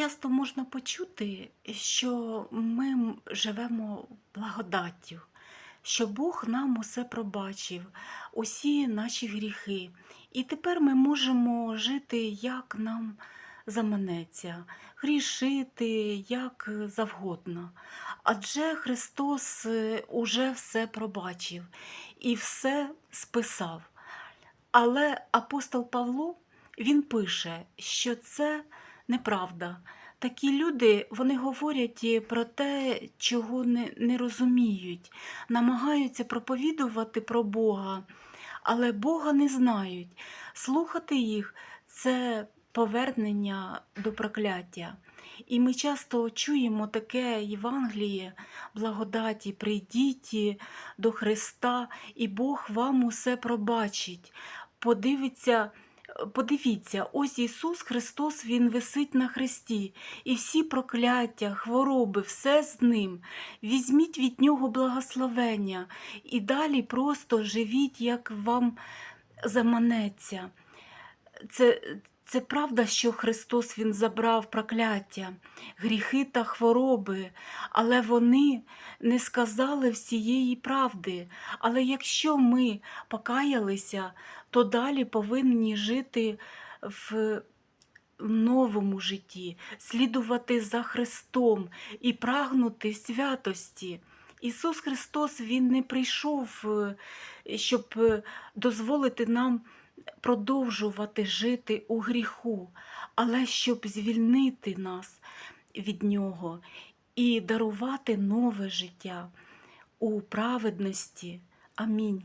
часто можна почути, що ми живемо благодаттю, що Бог нам усе пробачив, усі наші гріхи. І тепер ми можемо жити, як нам заманеться, грішити як завгодно. Адже Христос е, уже все пробачив і все списав. Але апостол Павло він пише, що це неправда. Такі люди вони говорять про те, чого не, не розуміють, намагаються проповідувати про Бога, але Бога не знають. Слухати їх це повернення до прокляття. І ми часто чуємо таке Євангеліє, благодаті, прийдіть до Христа, і Бог вам усе пробачить. Подивиться, подивіться, ось Ісус Христос, Він висить на хресті, і всі прокляття, хвороби, все з ним. Візьміть від Нього благословення і далі просто живіть, як вам заманеться. Це, це правда, що Христос Він забрав прокляття, гріхи та хвороби, але вони не сказали всієї правди. Але якщо ми покаялися, то далі повинні жити в новому житті, слідувати за Христом і прагнути святості. Ісус Христос Він не прийшов, е, щоб е, дозволити нам продовжувати жити у гріху, але щоб звільнити нас від нього і дарувати нове життя у праведності. Амінь.